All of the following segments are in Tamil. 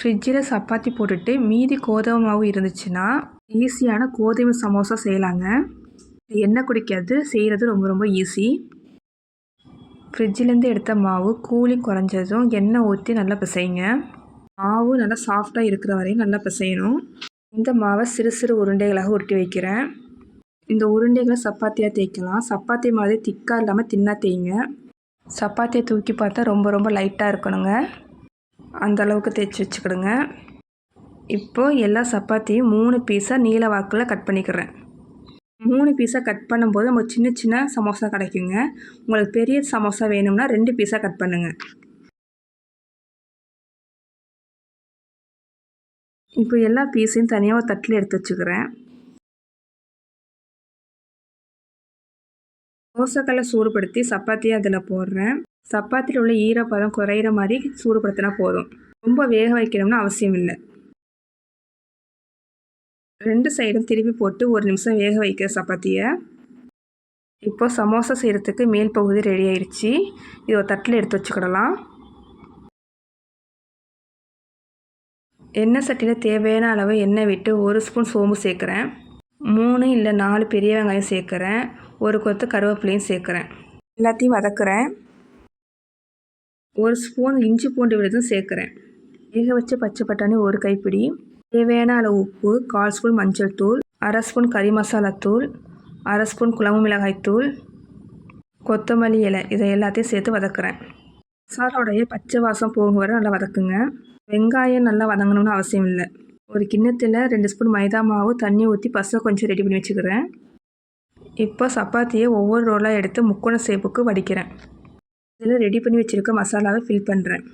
ஃப்ரிட்ஜில் சப்பாத்தி போட்டுட்டு மீதி கோதுமை மாவு இருந்துச்சுன்னா ஈஸியான கோதுமை சமோசா செய்யலாங்க. எண்ணெய் குடிக்காது செய்கிறது ரொம்ப ரொம்ப ஈஸி. ஃப்ரிட்ஜிலேருந்து எடுத்த மாவு கூலி குறைஞ்சதும் எண்ணெய் ஊற்றி நல்லா பிசைங்க. மாவு நல்லா சாஃப்டாக இருக்கிற வரையும் நல்லா பிசையணும். இந்த மாவை சிறு சிறு உருண்டைகளாக உருட்டி வைக்கிறேன். இந்த உருண்டைகளை சப்பாத்தியாக தேய்க்கலாம். சப்பாத்தி மாதிரி திக்காக இல்லாமல் தின்னா தேய்ங்க. சப்பாத்தியை தூக்கி பார்த்தா ரொம்ப ரொம்ப லைட்டாக இருக்கணுங்க. அந்தளவுக்கு தேய்ச்சி வச்சுக்கிடுங்க. இப்போது எல்லா சப்பாத்தியும் மூணு பீஸாக நீல வாக்கில் கட் பண்ணிக்கிறேன். மூணு பீஸாக கட் பண்ணும்போது நம்ம சின்ன சின்ன சமோசா கிடைக்குங்க. உங்களுக்கு பெரிய சமோசா வேணும்னா ரெண்டு பீஸாக கட் பண்ணுங்கள் இப்போ எல்லா பீஸையும் தனியாக தட்டில் எடுத்து வச்சுக்கிறேன். தோசைக்கல்லை சூடுபடுத்தி சப்பாத்தியை அதில் போடுறேன். சப்பாத்தியில் உள்ள ஈரப்பதம் குறையிற மாதிரி சூடுபடுத்தினா போதும். ரொம்ப வேக வைக்கணும்னு அவசியம் இல்லை. ரெண்டு சைடும் திருப்பி போட்டு ஒரு நிமிஷம் வேக வைக்கிற சப்பாத்தியை. இப்போ சமோசா செய்கிறதுக்கு மேல் பகுதி ரெடி ஆயிடுச்சு இது ஒரு தட்டில் எடுத்து வச்சுக்கிடலாம். எண்ணெய் சட்டியில் தேவையான அளவு எண்ணெய் விட்டு ஒரு ஸ்பூன் சோம்பு சேர்க்குறேன். மூணு இல்லை நாலு பெரிய வெங்காயம் சேர்க்குறேன். ஒரு கொத்து கருவேப்பிலையும் சேர்க்குறேன். எல்லாத்தையும் வதக்குறேன். ஒரு ஸ்பூன் இஞ்சி பூண்டு விழுதும் சேர்க்குறேன். வேக வச்ச பச்சை பட்டாணி ஒரு கைப்பிடி. தேவையான அளவு உப்பு கால் ஸ்பூன் மஞ்சள் தூள் அரை ஸ்பூன் கறி மசாலா தூள் அரை ஸ்பூன் குழம்பு மிளகாய் தூள் கொத்தமல்லி இலை இதை எல்லாத்தையும் சேர்த்து வதக்குறேன். மசாலாவுடைய பச்சை வாசம் போகும் வரை நல்லா வதக்குங்க. வெங்காயம் நல்லா வதங்கணும்னு அவசியம் இல்லை. ஒரு கிண்ணத்தில் ரெண்டு ஸ்பூன் மைதா மாவு தண்ணி ஊற்றி பசை கொஞ்சம் ரெடி பண்ணி வச்சுக்கிறேன். இப்போ சப்பாத்தியை ஒவ்வொரு ரோலாக எடுத்து முக்கோண சேப்புக்கு வடிக்கிறேன். இதில் ரெடி பண்ணி வச்சுருக்க மசாலாவை ஃபில் பண்ணுறேன்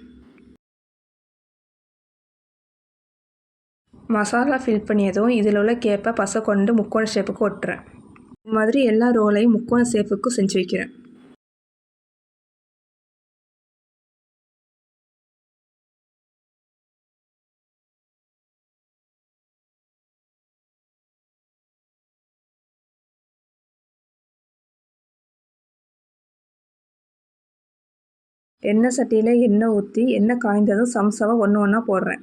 மசாலா ஃபில் பண்ணியதும் இதில் உள்ள கேப்பை பசை கொண்டு முக்கோண ஷேப்புக்கு ஒட்டுறேன். இது மாதிரி எல்லா ரோலையும் முக்கோண ஷேப்புக்கும் செஞ்சு வைக்கிறேன். எண்ணெய் சட்டியில் எண்ணெய் ஊற்றி எண்ணெய் காய்ந்ததும் சம்சாவை ஒன்று ஒன்றா போடுறேன்.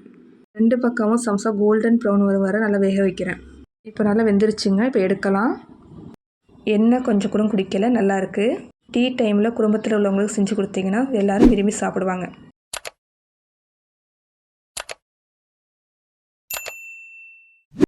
ரெண்டு பக்கமும் சம்சா கோல்டன் ப்ரௌன் வர வர நல்லா வேக வைக்கிறேன். இப்போ நல்லா வெந்துருச்சுங்க இப்போ எடுக்கலாம். எண்ணெய் கொஞ்சம் கூட குடிக்கல நல்லாயிருக்கு டீ டைமில் குடும்பத்தில் உள்ளவங்களுக்கு செஞ்சு கொடுத்தீங்கன்னா எல்லோரும் விரும்பி சாப்பிடுவாங்க.